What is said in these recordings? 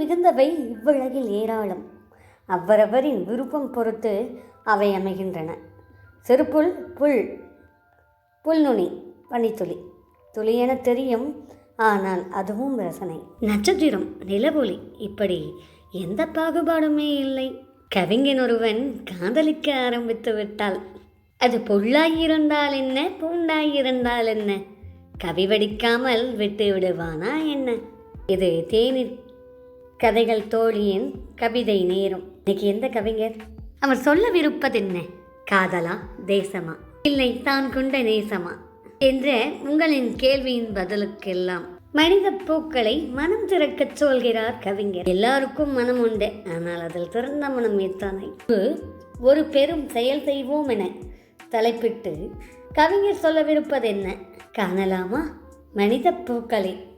மிகுந்தவை இவ்வுலகில் ஏராளம். அவ்வரவரின் விருப்பம் பொறுத்து அவை அமைகின்றன. செருப்புள் புல் புல்நுனி பனித்துளி. துளி என தெரியும் ஆனால் அதுவும் ரசனை. நட்சத்திரம் நிலவொளி. இப்படி எந்த பாகுபாடுமே இல்லை. கவிஞன் ஒருவன் காதலிக்க ஆரம்பித்து விட்டால் அது புல்லாயிருந்தால் என்ன பூண்டாயிருந்தால் என்ன? கவி வடிக்காமல் விட்டு விடுவானா என்ன? இது தேநீர் கதைகள் தோழியின் கவிதை நேரம். இன்னைக்கு எந்த கவிஞர்? அவர் சொல்ல என்ன? காதலா தேசமா? இல்லை தான் கொண்ட நேசமா? என்ற உங்களின் கேள்வியின் பதிலுக்கெல்லாம் மனித பூக்களை மனம் திறக்கச் சொல்கிறார் கவிஞர். எல்லாருக்கும் மனம் உண்டு. ஆனால் அதில் திறந்த மனம் எத்தனை? ஒரு பெரும் செயல் செய்வோம் என தலைப்பிட்டு கவிஞர் சொல்லவிருப்பது என்ன? காணலாமா? மனித பூக்களை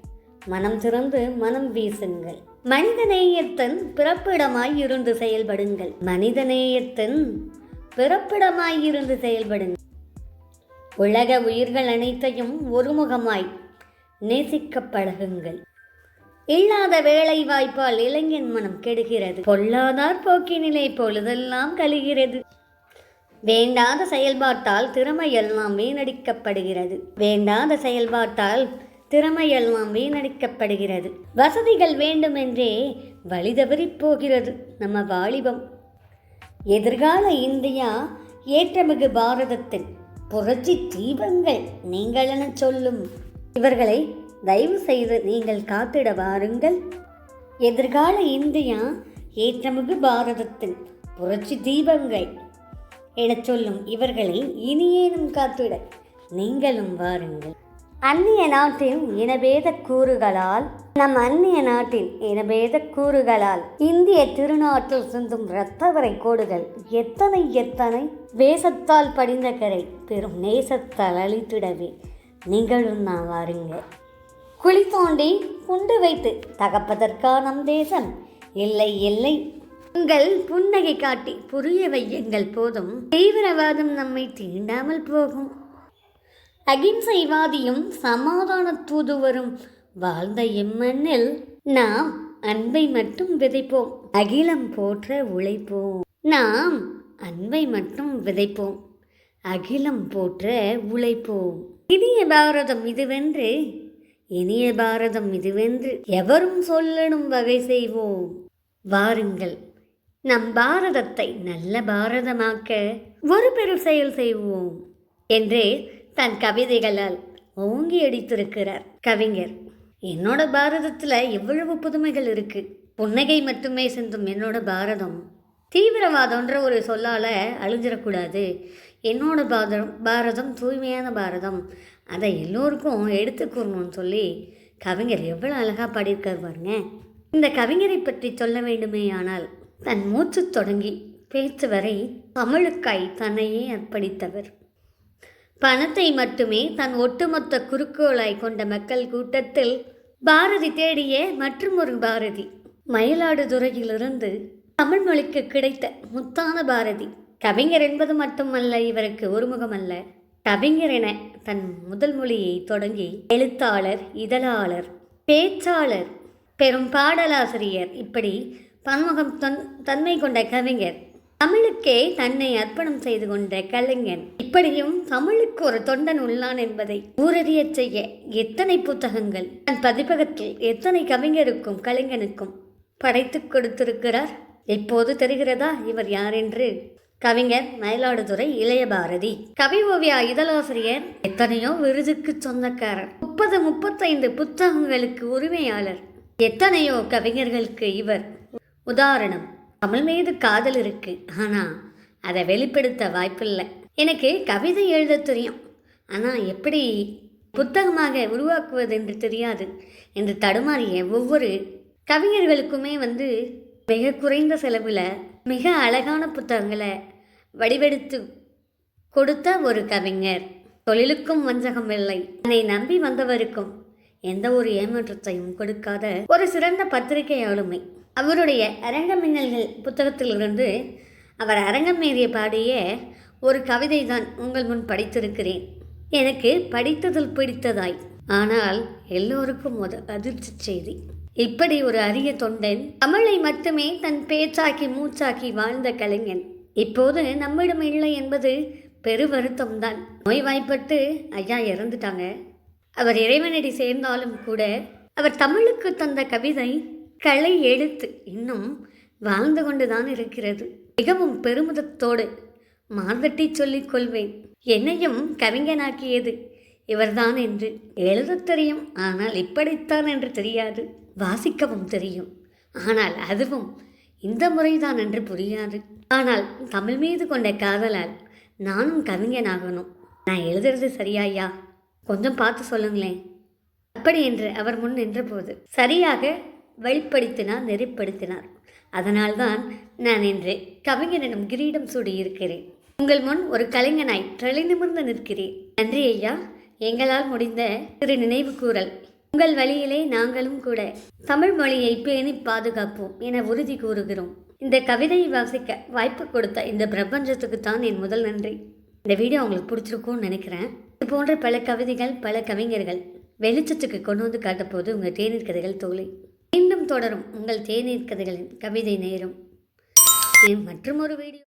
மனம் திறந்து மனம் வீசுங்கள். மனிதநேயத்தின் பிறப்பிடமாய் இருந்து செயல்படுங்கள். மனிதநேயத்தின் பிறப்பிடமாய் இருந்து செயல்படுங்கள். உலக உயிர்கள் அனைத்தையும் ஒருமுகமாய் நேசிக்க பழகுங்கள். இல்லாத வேலை வாய்ப்பால் இளைஞன் மனம் கெடுகிறது. பொல்லாதார் போக்கினிலே பொழுதெல்லாம் கழிகிறது. வேண்டாத செயல்பாட்டால் திறமையெல்லாம் வீணடிக்கப்படுகிறது. வேண்டாத செயல்பாட்டால் திறமையெல்லாம் வீணடிக்கப்படுகிறது வசதிகள் வேண்டுமென்றே வழிதவறி போகிறது நம்ம வாலிபம். எதிர்கால இந்தியா ஏற்றமிகு பாரதத்தின் புரட்சி தீபங்கள் நீங்கள் என சொல்லும். இவர்களை தயவு செய்து நீங்கள் காத்திட வாருங்கள். எதிர்கால இந்தியா ஏற்றமிகு பாரதத்தின் புரட்சி தீபங்கள் எனச் சொல்லும் இவர்களை இனியேனும் காத்திட நீங்களும் வாருங்கள். அந்நிய நாட்டின் இனபேத கூறுகளால் நம் அந்நிய நாட்டின் இனபேத கூறுகளால் இந்திய திருநாட்டில் சிந்தும் இரத்தவரை கோடுகள் எத்தனை எத்தனை வேசத்தால் படிந்த கரை பெரும் நேசத்தால் அழித்திடவே. நீங்களும் நான் வாருங்க குழி தோண்டி குண்டு வைத்து தகப்பதற்கா நம் தேசம். இல்லை இல்லை. உங்கள் புன்னகை காட்டி புரிய வையுங்கள் போதும். தீவிரவாதம் நம்மை தீண்டாமல் போகும். அகிம்சைவாதியும் சமாதான தூதுவரும் வாழ்ந்த இம்மண்ணில் நாம் அன்பை மட்டும் விதைப்போம் அகிலம் போற்ற உழைப்போம். நாம் அன்பை மட்டும் விதைப்போம் அகிலம் போற்ற உழைப்போம். இனிய பாரதம் இதுவென்று இனிய பாரதம் இதுவென்று எவரும் சொல்லணும் வகை செய்வோம். வாருங்கள் நம் பாரதத்தை நல்ல பாரதமாக்க ஒரு பெரு செயல் செய்வோம் என்று தன் கவிதைகளால் ஓங்கி அடித்திருக்கிறார். கவிஞர் என்னோட பாரதத்தில் எவ்வளவு புதுமைகள் இருக்கு. புன்னகை மட்டுமே சிந்தும் என்னோட பாரதம். தீவிரவாதம்ன்ற ஒரு சொல்லால் அழிஞ்சிடக்கூடாது. என்னோட பாரதம் பாரதம் தூய்மையான பாரதம். அதை எல்லோருக்கும் எடுத்துக்கூறணும்னு சொல்லி கவிஞர் எவ்வளோ அழகாக பாடியிருக்கார் பாருங்க. இந்த கவிஞரை பற்றி சொல்ல வேண்டுமே ஆனால் தன் மூச்சு தொடங்கி பேச்சு வரை தமிழுக்காய் தன்னையே அர்ப்பணித்தவர். பணத்தை மட்டுமே தன் ஒட்டுமொத்த குறுக்கோளாய் கொண்ட மக்கள் கூட்டத்தில் பாரதி தேடிய மற்றும் ஒரு பாரதி. மயிலாடுதுறையிலிருந்து தமிழ் மொழிக்கு கிடைத்த முத்தான பாரதி. கவிஞர் என்பது மட்டுமல்ல இவருக்கு ஒருமுகமல்ல. அல்ல கவிஞர் என தன் முதல் மொழியை தொடங்கி எழுத்தாளர் இதழாளர் பேச்சாளர் பெரும் பாடலாசிரியர். இப்படி பன்முகம் தன் தன்மை கொண்ட கவிஞர் தமிழுக்கே தன்னை அர்ப்பணம் செய்து கொண்ட கலைஞன். இப்படியும் தமிழுக்கு ஒரு தொண்டன் உள்ளான் என்பதை ஊரறிய செய்ய எத்தனை புத்தகங்கள்? தன் பதிப்பகத்தில் எத்தனை கவிஞருக்கும் கலைஞனுக்கும் படைத்து கொடுத்திருக்கிறார்? இப்போது தெரிகிறதா இவர் யார் என்று கவிஞர் மயிலாடுதுறை இளைய பாரதி கவி ஓவியா இதழாசிரியர் எத்தனையோ விருதுக்கு சொந்தக்காரர். முப்பது முப்பத்தைந்து புத்தகங்களுக்கு உரிமையாளர். எத்தனையோ கவிஞர்களுக்கு இவர் உதாரணம். தமிழ் மீது காதல் இருக்கு. ஆனால் அதை வெளிப்படுத்த வாய்ப்பில்லை. எனக்கு கவிதை எழுத தெரியும். ஆனால் எப்படி புத்தகமாக உருவாக்குவது என்று தெரியாது என்று தடுமாறிய ஒவ்வொரு கவிஞர்களுக்குமே வந்து மிக குறைந்த செலவில் மிக அழகான புத்தகங்களை வடிவெடுத்து கொடுத்த ஒரு கவிஞர். தொழிலுக்கும் வஞ்சகம் இல்லை. தன்னை நம்பி வந்தவருக்கும் எந்த ஒரு ஏமாற்றத்தையும் கொடுக்காத ஒரு சிறந்த பத்திரிகை ஆளுமை அவருடைய அரங்க மின்னல்கள் புத்தகத்திலிருந்து அவர் அரங்கம் மீறிய பாடிய ஒரு கவிதை தான் உங்கள் முன் படித்திருக்கிறேன். எனக்கு படித்ததில் பிடித்ததாய். ஆனால் எல்லோருக்கும் ஒரு அதிர்ச்சி செய்தி. இப்படி ஒரு அரிய தொண்டன் தமிழை மட்டுமே தன் பேச்சாக்கி மூச்சாக்கி வாழ்ந்த கலைஞன். இப்போது நம்மிடம் இல்லை என்பது பெரு வருத்தம்தான் நோய்வாய்ப்பட்டு ஐயா இறந்துட்டாங்க. அவர் இறைவனடி சேர்ந்தாலும் கூட அவர் தமிழுக்கு தந்த கவிதை கலை எழுத்து இன்னும் வாழ்ந்து கொண்டுதான் இருக்கிறது. மிகவும் பெருமிதத்தோடு மார்தட்டி சொல்லிக் கொள்வேன். என்னையும் கவிஞனாக்கியது இவர்தான் என்று. எழுதத் தெரியும் ஆனால் இப்படித்தான் என்று தெரியாது. வாசிக்கவும் தெரியும். ஆனால் அதுவும் இந்த முறைதான் என்று புரியாது. ஆனால் தமிழ் மீது கொண்ட காதலால் நானும் கவிஞனாகணும். நான் எழுதுறது சரியாயா? கொஞ்சம் பார்த்து சொல்லுங்களேன். அப்படி என்று அவர் முன் நின்றபோது சரியாக வெளிப்படுத்தினார் நெறிப்படுத்தினார். அதனால்தான் நான் இன்று கவிஞனிடம் கிரீடம் சூடியிருக்கிறேன். உங்கள் முன் ஒரு கலைஞனாய் தலை நிமிர்ந்து நிற்கிறேன். நன்றி ஐயா. எங்களால் முடிந்த திரு நினைவு கூறல். உங்கள் வழியிலே நாங்களும் கூட தமிழ் மொழியை பேணி பாதுகாப்போம் என உறுதி கூறுகிறோம். இந்த கவிதையை வாசிக்க வாய்ப்பு கொடுத்த இந்த பிரபஞ்சத்துக்கு தான் என் முதல் நன்றி. இந்த வீடியோ உங்களுக்கு பிடிச்சிருக்கும்னு நினைக்கிறேன். இது போன்ற பல கவிதைகள் பல கவிஞர்கள் வெளிச்சத்துக்கு கொண்டு வந்து காட்டப்போது உங்கள் தேநீர் கதைகள் தோழி. தொடரும். உங்கள் தேநீர் கதைகளின் கவிதை நேரம். மற்றும் ஒரு வீடியோ.